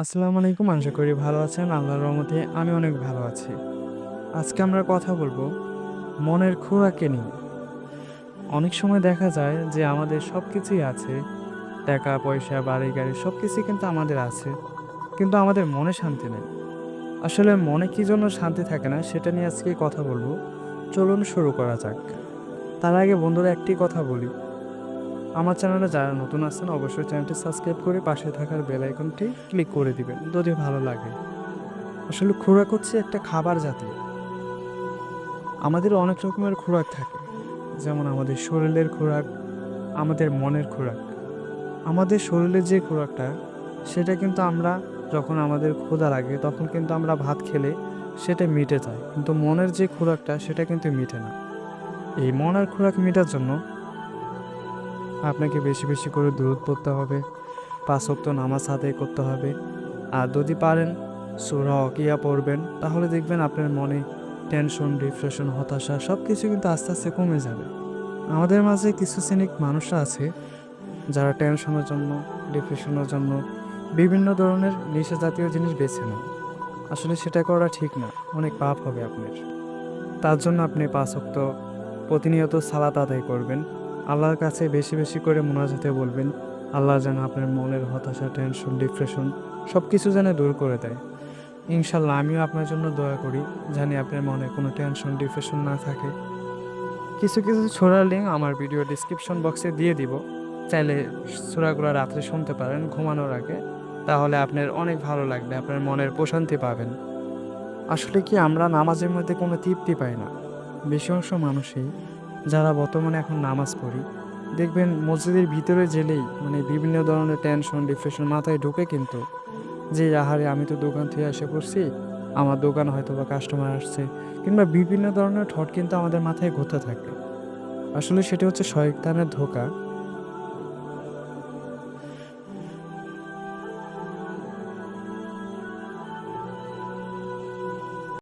আসসালামু আলাইকুম, আশা করি ভালো আছেন। আল্লাহর রহমতে আমি অনেক ভালো আছি। আজকে আমরা কথা বলব মনের খোরাকে নিয়ে। অনেক সময় দেখা যায় যে আমাদের সব কিছুই আছে, টাকা, পয়সা, বাড়ি, গাড়ি সব কিছুই কিন্তু আমাদের আছে, কিন্তু আমাদের মনে শান্তি নেই। আসলে মনে কী জন্য শান্তি থাকে না সেটা নিয়ে আজকে কথা বলব। চলুন শুরু করা যাক। তার আগে বন্ধুরা একটি কথা বলি। আমার চ্যানেলে যারা নতুন আছেন, অবশ্যই চ্যানেলটি সাবস্ক্রাইব করে পাশে থাকার বেল আইকনটি ক্লিক করে দিবেন। যদি ভালো লাগে। আসলে খোরাক হচ্ছে একটা খাবার জাতীয় আমাদের অনেক রকমের খোরাক থাকে। যেমন আমাদের শরীরের খোরাক, আমাদের মনের খোরাক। আমাদের শরীরের যে খোরাকটা, সেটা কিন্তু আমরা যখন আমাদের ক্ষুধা লাগে, তখন কিন্তু আমরা ভাত খেলে সেটা মিটে যায়। কিন্তু মনের যে খোরাকটা, সেটা কিন্তু মিটে না। এই মনের খোরাক মেটার জন্য আপনাকে বেশি বেশি করে দূরত পড়তে হবে, পাঁচ ওয়াক্ত নামাজ আদায় করতে হবে। আর যদি পারেন, সুরা অকিয়া পড়বেন, তাহলে দেখবেন আপনার মনে টেনশন ডিপ্রেশন হতাশা সব কিছু কিন্তু আস্তে আস্তে কমে যাবে। আমাদের মাঝে কিছু শ্রেণিক মানুষরা আছে, যারা টেনশনের জন্য ডিপ্রেশনের জন্য বিভিন্ন ধরনের নেশা জাতীয় জিনিস বেছে নেয়। আসলে সেটা করা ঠিক না, অনেক পাপ হবে আপনার। তার জন্য আপনি পাঁচ ওয়াক্ত প্রতিনিয়ত সালাত আদায় করবেন। আল্লাহর কাছে বেশি বেশি করে মোনাজাতে বলবেন, আল্লাহ যেন আপনার মনের হতাশা টেনশন ডিপ্রেশন সব কিছু যেন দূর করে দেয়। ইনশাল্লাহ আমিও আপনার জন্য দয়া করি, জানি আপনার মনে কোনো টেনশন ডিপ্রেশন না থাকে। কিছু কিছু ছোড়ার লিঙ্ক আমার ভিডিও ডিসক্রিপশন বক্সে দিয়ে দিব। চাইলে ছোড়াগুলো রাত্রে শুনতে পারেন, ঘুমানোর আগে। তাহলে আপনার অনেক ভালো লাগবে, আপনার মনের প্রশান্তি পাবেন। আসলে কি আমরা নামাজের মধ্যে কোনো তৃপ্তি পাই না? বেশি অংশ মানুষই যারা বর্তমানে এখন নামাজ পড়ি, দেখবেন মসজিদের ভিতরে জেলেই মানে বিভিন্ন ধরনের টেনশন ডিপ্রেশন মাথায় ঢুকে কিন্তু যে, আহারে, আমি তো দোকান থেকে এসে পড়ছি, আমার দোকান হয়তো বা কাস্টমার আসছে। কিংবা বিভিন্ন ধরনের ঠট কিন্তু আমাদের মাথায় ঘুরতে থাকে। আসলে সেটা হচ্ছে শয়তানের ধোকা।